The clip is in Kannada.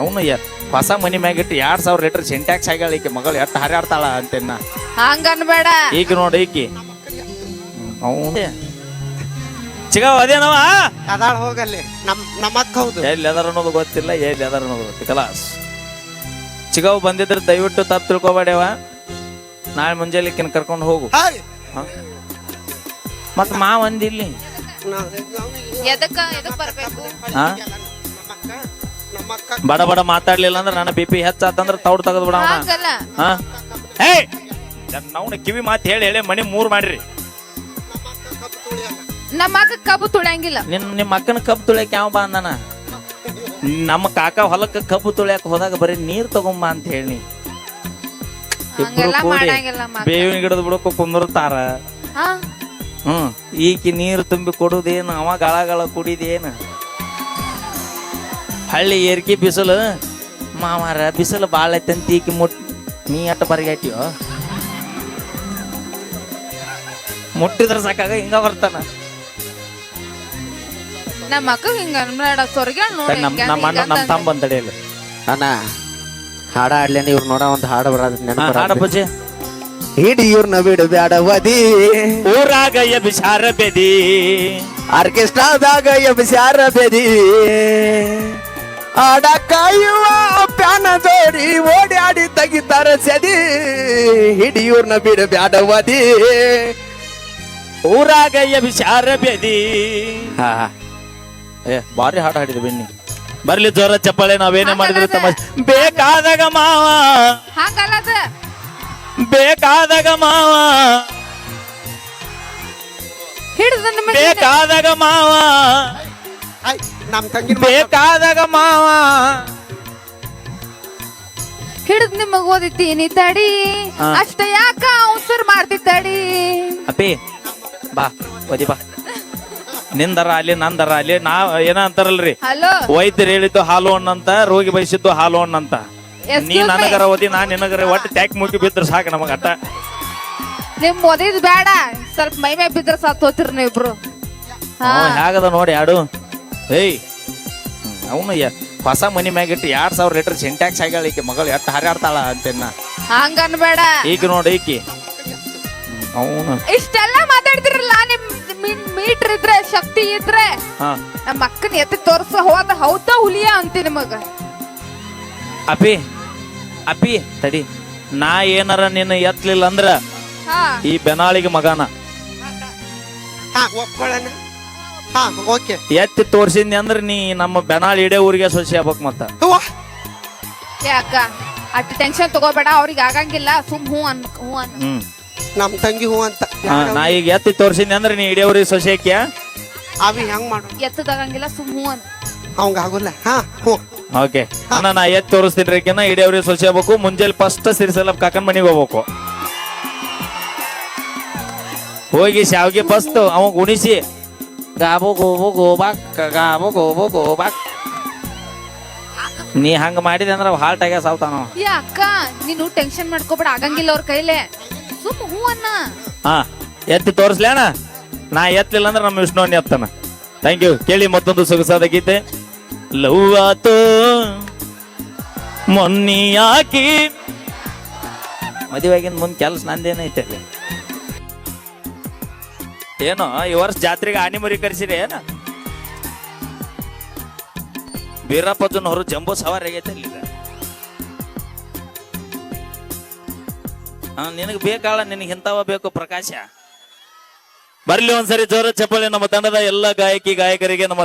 ಅವನು ಹೊಸ ಮನಿ ಮ್ಯಾಗಿಟ್ಟು ಎರಡ್ ಸಾವಿರ ಲೀಟರ್ ಸಿಂಟ್ಯಾಕ್ಸ್ ಆಗ್ಯಾಳ ಈಕೆ ಮಗಳು ಎಷ್ಟು ಹರಿಯಾಡ್ತಾಳ ಅಂತೇನ ಹಂಗ ಅನ್ಬೇಡ ಈಗ ನೋಡಿ ಈಕಿ. ಅವನು ಚಿಗಾವ್ ಅದೇನವ? ಅದಾಳ ಹೋಗಲ್ಲಿ. ನಮ್ ನಮ್ಮ ಅಕ್ಕ ಹೌದು. ಎಲ್ಲಿ ಅದಾರ ಅನ್ನೋದು ಗೊತ್ತಿಲ್ಲ ಎಲ್ಲಿ ಅದಾರ ಅನ್ನೋದು ಗೊತ್ತಿಲ್ಲ. ಚಿಗಾವ್ ಬಂದಿದ್ರೆ ದಯವಿಟ್ಟು ತಪ್ಪು ತಿಳ್ಕೊಬೇಡವ. ನಾಳೆ ಮುಂಜಾನೆ ಈಕಿನ ಕರ್ಕೊಂಡು ಹೋಗು. ಮತ್ ಮಾ ಒಂದಿಲ್ಲಿ ಎದಕ್ಕ ಎದಕ್ ಬರ್ಬೇಕು? ಹಾ? ಬಡ ಬಡ ಮಾತಾಡ್ಲಿಲ್ಲ ಅಂದ್ರೆ ನನ್ನ ಬಿ ಪಿ ಹೆಚ್ಚಾತಂದ್ರ ತೌಡ್ ತೆಗೆದು ಬಿಡ ಹಂಗಲ್ಲ. ಹಾ? ಕಿವಿ ಮಾತು ಹೇಳಿ ಹೇಳಿ ಮನೆ ಮೂರ್ ಮಾಡ್ರಿ. ನಮ್ಮ ಅಕ್ಕ ಕಬ್ಬು ತುಳಿಯಂಗಿಲ್ಲ. ನಿನ್ ನಿಮ್ಮ ಅಕ್ಕನ ಕಬ್ಬು ತುಳಿಯಕ್ ಯಾವ ಬಾ ಅಂದಾನ? ನಮ್ಮ ಕಾಕ ಹೊಲಕ್ಕೆ ಕಬ್ಬು ತುಳಿಯಕ್ ಹೋದಾಗ ಬರೀ ನೀರ್ ತಗೊಂಬ ಅಂತ ಹೇಳಿ. ಇಬ್ರು ಹಂಗೆಲ್ಲ ಕೂಡಿ ಮಾಡಂಗಿಲ್ಲ ಮಕ್ಕ. ಬೇವಿನ ಗಿಡದ ಬಿಡಕ್ಕ ಕುಂದಿರ್ತಾರ. ಹಾ. ಹ್ಮ್. ಈಕಿ ನೀರು ತುಂಬಿ ಕೊಡುದೇನು ಅವ ಗಳ ಗಳ ಕುಡಿದೇನು? ಹಳ್ಳಿ ಏರ್ಕಿ ಬಿಸಿಲು. ಮಾವಾರ ಬಿಸಿಲು ಭಾಳ ಐತಂತ ಈಕಿ ಮುಟ್ ನೀ ಅಟ್ಟ ಬರಿಗಾಟಿಯೋ ಮುಟ್ಟಿದ್ರೆ ಸಾಕಾಗ ಹಿಂಗ ಬರ್ತಾನ. ನಮ್ಮ ಅಕ್ಕ ಹಿಂಗ ಅನ್ಬೇಡ ಸೊರ್ಗೆ ನೋಡಿ ನಮ್ ನಮ್ಮ ಅಣ್ಣ ನಮ್ಮ ತಮ್ಮ ಬಂದಡೆಯಲ್ಲ ಅಣ್ಣ ಹಾಡ ಆಡ್ಲೇನೆ ಇವ್ರು ನೋಡ ಒಂದು ಹಾಡ ಬರ ಹಾಡ ಪೂಜೆ. ಹಿಡಿ ಇವ್ರನ್ನ ಬಿಡು ಬ್ಯಾಡವದಿ ಊರಾಗ ಎಬಿಸಾರ ಬೆದಿ. ಆರ್ಕೆಸ್ಟ್ರಾದಾಗ ಎಬಿಸಾರ ಬೆದಿ. ಆಡ ಕಾಯುವ ಪ್ಯಾನ ಜೋಡಿ ಓಡಾಡಿ ತೆಗಿತಾರ ಸದಿ. ಹಿಡಿಯೂರ್ನ ಬಿಡ ಬ್ಯಾಡವದಿ. ಊರಾಗ ವಿಚಾರ ಬೇದಿ. ಹಾ. ಏ ಬಾರಿ ಹಾಡು ಹಾಡಿದ ಬೆನ್ನಿ. ಬರ್ಲಿ ಜೋರ ಚಪ್ಪಾಳೆ ನಾವೇನೇ ಮಾಡಿದ್ರು ತಮ್ಮ ಬೇಕಾದಾಗ ಮಾವ. ಬೇಕಾದಾಗ ಮಾವ. ಹಿಡಿದ ಬೇಕಾದಾಗ ಮಾವ. ನಮ್ ತಂಗಿನ ಬೇಕಾದಾಗ ಮಾವ. ಹಿಡಿದ್ ನಿಮಗ್ ಓದಿತೀನಿ ತಡಿ. ಹಾ. ಅಷ್ಟ ಯಾಕ ಅವಸರ್ ಮಾಡ್ತಿ ತಡಿ. ಅಪ್ಪಿ ಬಾ ಓದಿ ಬಾ. ನಿಂದರ ಅಲ್ಲಿ ನಂದರ ಅಲ್ಲಿ ನಾ ಏನ ಅಂತಾರಲ್ರಿ? ಹಲೋ. ವೈದ್ಯರು ಹೇಳಿದ್ದು ಹಾಲು ಹಣ್ಣಂತ ರೋಗಿ ಬಯಸಿದ್ದು ಹಾಲು ಹಣ್ಣಂತ. Excuse ನೀ me. ನನಗರ ಓದಿ ನಾ ನಿನಗರ ಒಟ್ಟು ಟ್ಯಾಕ್ ಮುಗಿ ಬಿದ್ರೆ ಸಾಕು ನಮಗ ಅಟ್ಟ. ನಿಮ್ ಓದಿದ್ ಬೇಡ ಸ್ವಲ್ಪ ಮೈ ಮೇ ಬಿದ್ರ ಸತ್ ಹೋತಿರ್ ನೀವಿಬ್ರು. ಹಾ. ಅವ ಹೇಗದ ನೋಡಿ ಆಡು. ಏಯ್. ಅವನು ಹೊಸ ಮನಿ ಮ್ಯಾಗಿಟ್ಟು ಎರಡ್ ಸಾವಿರ ಲೀಟರ್ ಸಿಂಟ್ಯಾಕ್ಸ್ ಆಗ್ಯಾಳ ಈಕೆ ಮಗಳು ಎಷ್ಟು ಹರಿಯಾಡ್ತಾಳ ಅಂತೇನ. ಹಂಗ ಅನ್ಬೇಡ ಈಗ ನೋಡಿ ಈಕಿ. ಅವನು. ಇಷ್ಟೆಲ್ಲ ಮಾತಾಡ್ತಿರಲ್ಲ ನಿಮ್ ಮೀಟರ್ ಇದ್ರೆ ಶಕ್ತಿ ಇದ್ರೆ. ಹಾ. ನಮ್ಮ ಅಕ್ಕನ ಎತ್ತಿ ತೋರ್ಸ ಹೋದ ಹೌದ ಹುಲಿಯ ಅಂತೀನಿ ನಿಮಗ. ಅಪಿ ಅಪಿ ತಡಿ. ನಾ ಏನಾರ ನಿನ್ನ ಎತ್ತಲಿಲ್ಲ ಅಂದ್ರ ಹಾ. ಈ ಬೆನಾಳಿಗೆ ಮಗನ. ಒಪ್ಕೊಳ್ಳೋಣ ಹಾ ಓಕೆ ಎತ್ತಿ ತೋರ್ಸಿದ್ನಿ ಅಂದ್ರ ನೀ ನಮ್ಮ ಬೆನಾಳ್ ಇಡೇ ಊರಿಗೆ ಸೊಸಿ ಆಗ್ಬೇಕು ಮತ್ತ. ಅವ್ವ, ಯಾಕ ಅಟ್ ಟೆನ್ಷನ್ ತಗೋಬೇಡ ಅವ್ರಿಗೆ ಆಗಂಗಿಲ್ಲ ಸುಮ್ ಹೂ ಅನ್ ಹೂ ಅನ್. ಹ್ಮ್. ನಮ್ ತಂಗಿ ಹೂ ಅಂತ. ಹಾ, ನಾ ಈಗ ಎತ್ತಿ ತೋರ್ಸಿದ್ನಿ ಅಂದ್ರ ನೀ ಇಡೇ ಊರಿಗೆ ಸೊಸಿ ಹಾಕ್ಯ ಅವಿ ಹೆಂಗ್ ಮಾಡು? ಎತ್ತದಾಗಂಗಿಲ್ಲ ಸುಮ್ ಹೂ ಅನ್. ಅವಂಗ ಆಗುಲ್ಲ. ಹಾ ಹ್ಞೂ ಓಕೆ ಅಣ್ಣ ನಾ ಎತ್ತಿ ತೋರಿಸ್ತೀನಿ ರೀಕಿನ ಇಡೇ ಊರಿಗೆ ಸೊಸಿ ಆಗ್ಬೇಕು. ಮುಂಜಾನೆ ಫಸ್ಟ್ ಸಿರಿಸಲ್ಲ ಕಾಕನ್ ಮನೆಗೆ ಹೋಗ್ಬೇಕು. ಹೋಗಿ ಶಾವ್ಗೆ ಫಸ್ಟ್ ಅವ ಗುಣಿಸಿ ಗಾಬು ಗೋಬು ಗೋಬಾಕ್ ಗಾಬು ಗೋಬು ಗೋಬಾಕ್ ನೀ ಹಂಗ ಮಾಡಿದೆ ಅಂದ್ರೆ ಹಾಲ್ಟ್ ಆಗ್ಯ ಸಾವ್ತಾನ. ಅವ. ಏ ಅಕ್ಕ ನೀನು ಟೆನ್ಷನ್ ಮಾಡ್ಕೋಬೇಡ ಆಗಂಗಿಲ್ಲ ಅವ್ರ ಕೈಲೇ. ಸುಮ್ ಹೂ ಅನ್ನ. ಹಾ ಎತ್ತಿ ತೋರಿಸ್ಲಿ ಅಣ್ಣ. ನಾ ಎತ್ತಲಿಲ್ಲ ಅಂದ್ರೆ ನಮ್ಮ ವಿಷ್ಣು ಎತ್ತಾನ. ಥ್ಯಾಂಕ್ ಯು ಕೇಳಿ ಮತ್ತೊಂದು ಸೊಗಸಾದ ಗೀತೆ. ಲವ್ ಆತು ಮೊನ್ನಿ ಯಾಕಿ ಆಗಿನ ಮುಂದೆ ಕೆಲಸ ನಂದೇನೈತೆ ಅಲ್ಲಿ? ಏನೋ, ಈ ವರ್ಷ ಜಾತ್ರೆಗೆ ಆನಿ ಮರಿ ಕರೆಸಿರಿ, ಏನ? ಬೀರಪ್ಪಜನ್ ಹೊರ ಜಂಬೂ ಸವಾರಿ ಆಗೈತೆ ಅಲ್ಲಿ. ನಿನಗೆ ಬೇಕಾಳ ನಿನಗೆ ಇಂಥವ ಬೇಕು ಪ್ರಕಾಶ. ಬರ್ಲಿ ಒಂದ್ಸರಿ ಜೋರ ಚಪ್ಪಲಿ, ನಮ್ಮ ತಂಡದ ಎಲ್ಲ ಗಾಯಕಿ, ಗಾಯಕರಿಗೆ, ನಮ್ಮ